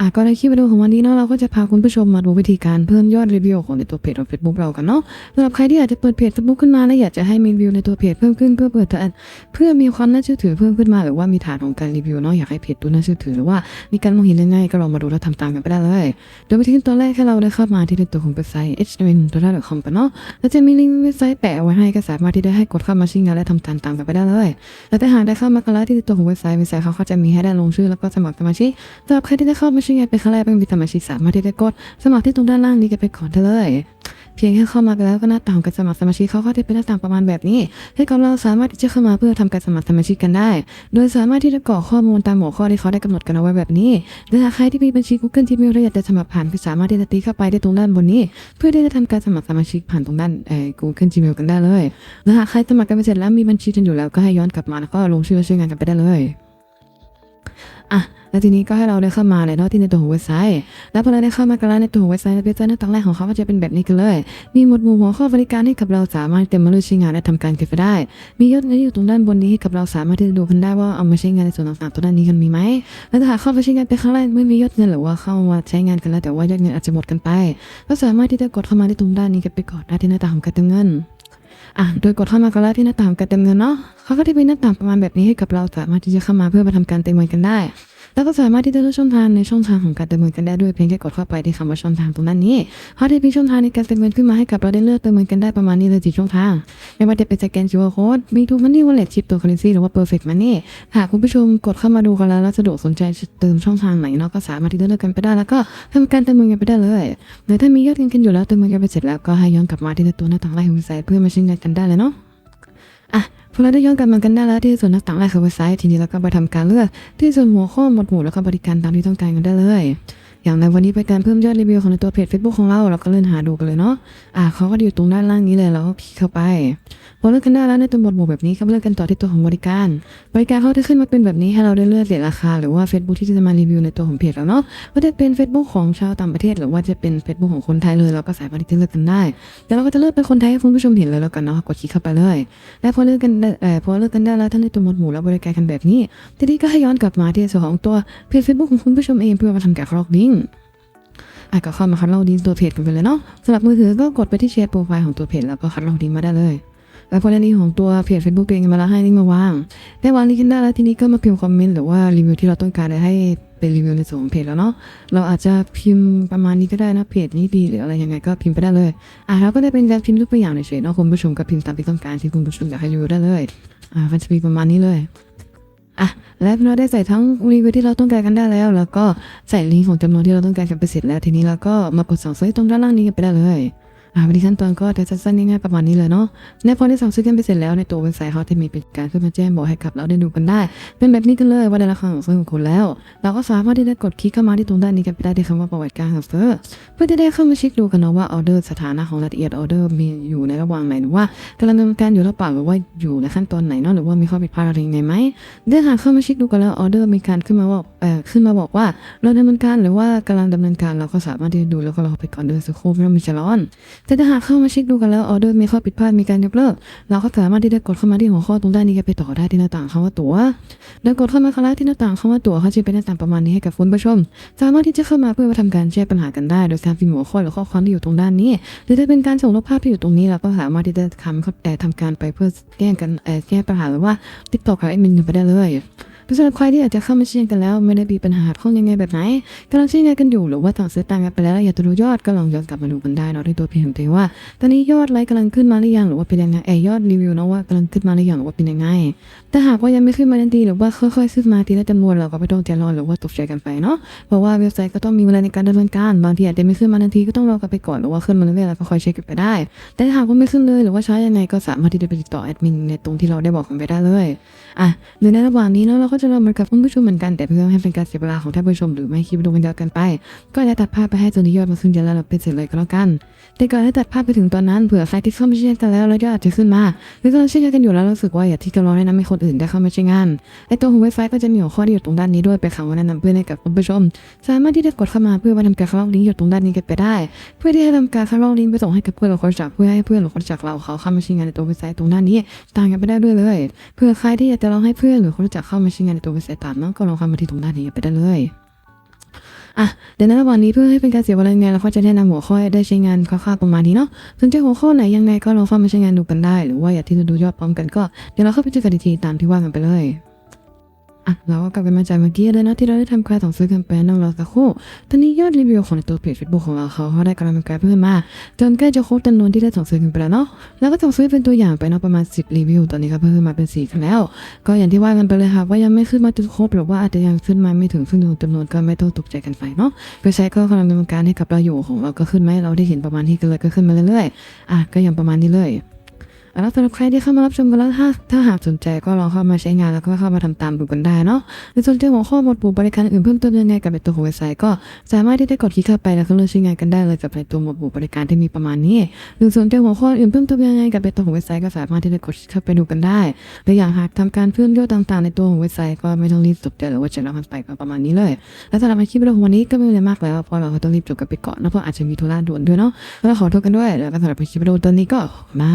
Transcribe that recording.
อะก็ในคลิปวิดีโอของวันนี้เนาะเราก็จะพาคุณผู้ชมมาดูวิธีการเพิ่มยอดรีวิวของในตัวเพจของ Facebook เรากันเนาะสำหรับใครที่อยากจะเปิดเพจ Facebook ขึ้นมาและอยากจะให้มีวิวในตัวเพจเพิ่มขึ้นเพื่อเปิดฐานเพื่อมีความน่าเชื่อถือเพิ่มขึ้นมาหรือว่ามีฐานของการรีวิวเนาะอยากให้เพจดูน่าเชื่อถือหรือว่ามีการมองเห็นง่ายๆก็ลองมาดูและทำตามกันไปได้เลย โดยวิธีตอนแรกแค่เราได้เข้ามาที่ในตัวของเว็บไซต์ hmn.com กันเนาะแล้วจะมีลิงก์เว็บไซต์แปะไว้ให้ก็สามารถที่ได้ให้กดเข้ามาใช้งานและทำตามตามกันไปได้เลยและถ้าหากได้เข้ามากันแล้วที่ตัวของเว็บไซต์เว็บไซต์เขาก็จะมีให้ได้ลงชื่อแล้วก็สมัครสมาชิกสำหรับใครที่ได้เข้ามาช้งานเป็นครั้งแรกเป็นวิสมาชิกสามารถที่ได้กดสมัครที่ตรงด้านล่างนี้กันไปก่อนได้เลย เพียงแค่เข้ามากันแล้วก็หน้าต่างการสมัครสมาชิกเขาก็จะเป็นหน้าต่างประมาณแบบนี้ ให้กับเราสามารถที่จะเข้ามาเพื่อทำการสมัครสมาชิกกันได้ โดยสามารถที่จะกรอกข้อมูลตามหัวข้อที่เขาได้กำหนดกันเอาไว้แบบนี้และหากใครที่มีบัญชี Google Gmail และอยากจะสมัครผ่านก็สามารถที่จะตีเข้าไปได้ตรงด้านบนนี้ เพื่อที่จะทำการสมัครสมาชิกผ่านตรงด้านเอ่อ Google Gmail กันได้เลยและหากใครสมัครกันไปเสร็จแล้วมีบัญชีกันอยู่แล้วก็ให้ย้อนกลับมาแล้วก็ลงชื่อและใช้งานกันไปได้เลยอะ แล้วทีนี้ก็ให้เราได้เข้ามาในหน้าที่ในตัวของเว็บไซต์ แล้วพอเราได้เข้ามากันแล้วในตัวของเว็บไซต์เว็บไซต์หน้าต่างแรกของเขาก็จะเป็นแบบนี้กันเลย มีหมวดหมู่หัวข้อบริการให้กับเราสามารถเต็มมาเลยใช้งานและทำการเก็บไปได้ มียอดเงินอยู่ตรงด้านบนนี้ให้กับเราสามารถที่จะดูกันได้ว่าเอามาใช้งานในส่วนต่างๆตัวด้านนี้กันมีไหมแล้วถ้าหากเข้าไปใช้งานไปครั้งแรกไม่มียอดเงินหรือว่าเข้ามาใช้งานกันแล้วแต่ว่ายอดเงินอาจจะหมดกันไป ก็สามารถที่จะกดเข้ามาที่ตรงด้านนี้กันไปก่อนได้ที่หน้าต่างของการเติมเงินอะโดยกดเข้ามากันแล้วที่หน้าต่างการเติมเงินเนาะเขาก็จะมีหน้าต่างประมาณแบบนี้ให้กับเราสามารถที่จะเข้ามาเพื่อมาทำการเติมเงินกันได้ แล้วก็สามารถที่จะเลือกช่องทางในช่องทางของการเติมเงินกันได้ด้วยเพียงแค่กดเข้าไปที่คำว่าช่องทางตรงนั้นนี้เขาได้มีช่องทางในการเติมเงินขึ้นมาให้กับเราได้เลือกเติมเงินกันได้ประมาณนี้เลยสี่ช่องทางไม่ว่าจะเป็นสแกน QR code มีทูมันนี่วอลเล็ตชิปตัวค u เรนซีหรือว่า perfect money หากคุณผู้ชมกดเข้ามาดูกันแล้วแล้วสะดวกสนใจเติมช่องทางไหนเนาะก็สามารถที่จะเลือกกันไปได้แล้วก็ทำการเติมเงินกันไปได้เลยหรือถ้ามียอดเงินกันอยู่แล้วเติมเงินกันไปเสร็จแล้วก็ให้ย้อนกลับมาที่ตัวหน้าต่างแรกของเว็บไซต์เพื่อมาใช้งานกันได้เลยเนาะอะ พอเราได้ย้อนกลับมากันได้แล้วที่ส่วนหนักต่างแรกของเว็บไซต์ทีนี้เราก็ไปทำการเลือกที่ส่วนหัวข้อหมวดหมู่แล้วก็บริการตามที่ต้องการกันได้เลย อย่างในวันนี้เป็นการเพิ่มยอดรีวิวของในตัวเพจ Facebook ของเราเราก็เลื่อนหาดูกันเลยเนาะอะเขาก็อยู่ตรงด้านล่างนี้เลยเราก็คลิกเข้าไปพอเลือกกันได้แล้วในตัวหมดหมู่แบบนี้ก็เลือกกันต่อที่ตัวของบริการ บริการเขาจะขึ้นมาเป็นแบบนี้ให้เราได้เลือกเรทราคา หรือว่า Facebook ที่จะมารีวิวในตัวของเพจเราเนาะว่าจะเป็น Facebook ของชาวต่างประเทศ หรือว่าจะเป็น Facebook ของคนไทยเลยเราก็สามารถที่จะเลือกกันได้แต่เราก็จะเลือกเป็นคนไทยให้คุณผู้ชมเห็นเลยแล้วกันเนาะกดคลิกเข้าไปเลย และพอเลือกกันได้เอ่อพอเลือกกันได้แล้วท่านได้ตัวหมวดหมู่และบริการกันแบบนี้ทีนี้ก็ให้ย้อนกลับมาที่ส่วนของตัวเพจ Facebook ของคุณผู้ชมเองเพื่อมาทำการครอกลิงก์อะก็เข้ามาคัดลอกลิงก์ตัวเพจกันไปเลยเนาะสำหรับมือถือก็กดไปที่แชร์โปรไฟล์ของตัวเพจแล้วก็คัดลอกลิงก์มาได้เลยแล้วพอได้ลิงก์ของตัวเพจ Facebook ตัวเองมาแล้วให้ลิงก์มาวาง ได้วางลิงก์กันได้แล้วทีนี้ก็มาพิมพ์คอมเมนต์หรือว่ารีวิวที่เราต้องการจะให้เป็นรีวิวในส่วนของเพจแล้วเนาะ เราอาจจะพิมพ์ประมาณนี้ก็ได้นะเพจนี้ดีหรืออะไรยังไงก็พิมพ์ไปได้เลย อะแล้วก็ได้เป็นการพิมพ์รูปตัวอย่างเฉยๆเนาะคุณผู้ชมก็พิมพ์ตามที่ต้องการที่คุณผู้ชมอยากให้รีวิวได้เลย อ่ามันจะมีประมาณนี้เลย อะและเราได้ใส่ทั้งรีวิวที่เราต้องการกันได้แล้ว แล้วก็ใส่ลิงก์ของจำนวนที่เราต้องการกันไปเสร็จแล้ว ทีนี้เราก็มากดสั่งซื้อตรงด้านล่างนี้กันไปได้เลย อ่าวิธีขั้นตอนก็จะสั้นง่ายๆประมาณนี้เลยเนาะและพอได้สั่งซื้อกันไปเสร็จแล้วในตัวเว็บไซต์เขาจะมีเป็นการขึ้นมาแจ้งบอกให้กับเราได้ดูกันได้ เป็นแบบนี้กันเลยว่าได้ราคาของซื้อของคุณแล้ว เราก็สามารถที่จะกดคลิกเข้ามาที่ตรงด้านนี้กันไปได้ที่คำว่าประวัติการของซื้อเพื่อจะได้เข้ามาเช็คดูกันเนาะว่าออเดอร์สถานะของรายละเอียดออเดอร์มีอยู่ในระหว่างไหนหรือว่ากำลังดำเนินการอยู่หรือเปล่าหรือว่าอยู่ในขั้นตอนไหนเนาะหรือว่ามีข้อผิดพลาดอะไรยังไงไหมเดี๋ยวหากเข้ามาเช็คดูกันแล้วออเดอร์มีการขึ้นมาว่าเอ่อขึ้นมาบอกว่าเราดำเนินการหรือว่ากำลังดำเนินการเราก็สามารถที่จะดูแล้วก็รอไปก่อนเดือนสักครู่ไม่ต้องมีจะร้อนแต่ถ้าหากเข้ามาเช็คดูกันแล้วออเดอร์มีข้อผิดพลาดมีการยกเลิก เราก็สามารถที่จะกดเข้ามาที่หัวข้อตรงด้านนี้ไปต่อได้ที่หน้าต่างคำว่าตั๋วแล้วกดเข้ามาครั้งแรกที่หน้าต่างคำว่าตั๋วเขาจะเป็นหน้าต่างประมาณนี้ให้กับคุณผู้ชม สามารถที่จะเข้ามาเพื่อมาทำการแก้ปัญหากันได้ โดยการพิมพ์หัวข้อหรือข้อความที่อยู่ตรงด้านนี้ หรือจะเป็นการส่งรูปภาพที่อยู่ตรงนี้เราก็สามารถที่จะทำแอทำการไปเพื่อแก้กันเอ่อแก้ปัญหาหรือว่าติดต่อกับแอดมินกันไปได้เลย สำหรับใครที่อยากจะเข้ามาเชียร์กันแล้ว ไม่ได้มีปัญหาข้องยังไงแบบไหนกำลังเชียร์กันอยู่หรือว่าต่างซื้อต่างกันไปแล้วอยากจะดูยอดก็ลองย้อนกลับมาดูกันได้เนาะในตัวเพจของตัวเองว่า ตอนนี้ยอดไลค์กำลังขึ้นมาหรือยังหรือว่าเป็นยังไงเอยยอดรีวิวเนาะว่ากำลังขึ้นมาหรือยังหรือว่าเป็นยังไงแต่หากว่ายังไม่ขึ้นมาทันทีหรือว่าค่อยๆขึ้นมาทีละจำนวนเราก็ไม่ต้องใจร้อนหรือว่าตกใจกันไปเนาะเพราะว่าเว็บไซต์ก็ต้องมีเวลาในการดำเนินการบางทีอาจจะไม่ขึ้นมาทันทีก็ต้องรอกันไปก่อนหรือว่าขึ้นมาเรื่อยๆแล้วก็ค่อยเช็คกันไปได้ แต่หากว่าไม่ขึ้นเลยหรือว่าใช้ยังไงก็สามารถที่จะไปติดต่อแอดมินในตรงที่เราได้บอกกันไปได้เลยอะหรือในระหว่างนี้เนาะเราก็จะรอเหมือนกับคุณผู้ชมเหมือนกันแต่เพื่อไม่ให้เป็นการเสียเวลาของท่านผู้ชมหรือไม่ให้คลิปวิดีโอมันยวกันไป ก็จะตัดภาพไปให้จนที่ยอดมันขึ้นจะแล้วเราเป็นเสร็จเลยก็แล้วกัน แต่ก่อนให้ตัดภาพไปถึงตอนนั้นเผื่อใครที่เข้ามาเชียร์กันแล้วแล้วยอดจะขึ้นมา หรือกำลังเชียร์กันอยู่แล้วรู้สึกว่าอยากที่จะรอแนะนำให้คนอื่นได้เข้ามาใช้งานไอตัวของเว็บไซต์ก็จะมีหัวข้อที่อยู่ตรงด้านนี้ด้วยเป็นคำว่าแนะนำเพื่อนให้กับคุณผู้ชม สามารถที่จะกดเข้ามาเพื่อมาทำการเข้าลิงก์อยู่ตรงด้านนี้กันไปได้ เพื่อที่จะทำการเข้าลิงก์ไปส่งให้กับเพื่อนหรือคนจักเพื่อให้เพื่อนหรือคนจักเราเขาเข้ามาใช้งานในตัวเว็บไซต์ตรงด้านนี้ ต่างกันไปได้ด้วยเลย เพื่อใครที่อยากจะลองให้เพื่อนหรือคนจักเข้ามาใช้งานในตัวเว็บไซต์ตามเนาะก็ลองเข้ามาที่ตรงด้านนี้ไปได้เลยอะเดี๋ยวในระหว่างนี้เพื่อให้เป็นการเสียเวลาไงเราก็จะแนะนำหัวข้อได้ใช้งานคร่าวๆประมาณนี้เนาะสนใจหัวข้อไหนยังไงก็ลองเข้ามาใช้งานดูกันได้ หรือว่าอยากที่จะดูยอดพร้อมกันก็เดี๋ยวเราเข้าไปเจอกันทีตามที่ว่ากันไปเลย อะเราก็กลับไปมาจากเมื่อกี้เลยนะที่เราได้ทำการสั่งซื้อกันไปนั่งรอสักครู่ตอนนี้ยอดรีวิวของในตัวเพจ Facebook ของเราเขาเขาได้กำลังการเพิ่มมาจนใกล้จะครบจำนวนที่ได้สั่งซื้อกันไปแล้วเนาะแล้วก็สั่งซื้อเป็นตัวอย่างไปเนาะประมาณ 10 รีวิว ตอนนี้ก็เพิ่มมาเป็น4กันแล้ว ก็อย่างที่ว่ากันไปเลยค่ะว่ายังไม่ขึ้นมาจนครบหรือว่าอาจจะยังขึ้นมาไม่ถึงซึ่งจำนวนก็ไม่ต้องตกใจกันไปเนาะเว็บไซต์ก็กำลังดำเนินการให้กับเราอยู่ของเราก็ขึ้นมาให้เราได้เห็นประมาณที่กันเลยก็ขึ้นมาเรื่อยๆอะก็ยังประมาณนี้เลยอะ แล้วสำหรับใครที่เข้ามารับชมกันแล้วถ้าถ้าหากสนใจก็ลองเข้ามาใช้งานแล้วก็เข้ามาทำตามดูกันได้เนาะในส่วนที่หัวข้อหมวดหมู่บริการอื่นเพิ่มเติมยังไงกับในตัวของเว็บไซต์ก็สามารถที่ได้กดคลิกเข้าไปแล้วก็เลือกใช้งานกันได้เลยกับในตัวหมวดหมู่บริการที่มีประมาณนี้หรือส่วนที่หัวข้ออื่นเพิ่มเติมยังไงกับในตัวของเว็บไซต์ก็สามารถที่ได้กดคลิกเข้าไปดูกันได้และอย่างหากทำการเพื่อนยชน์ต่างๆ ในตัวของเว็บไซต์ก็ไม่ต้องรีบจบใจหรือว่าจะรับมันไปก็ประมาณนี้เลย และสำหรับคลิปวิดีโอของวันนี้ก็ไม่มีอะไรมากแล้วเพราะเราก็ต้องรีบจบกันไปก่อนนะเพราะอาจจะมีธุระด่วนด้วยเนาะแล้วขอโทษกันด้วยแล้วก็สำหรับคลิปวิดีโอตอนนี้ก็มา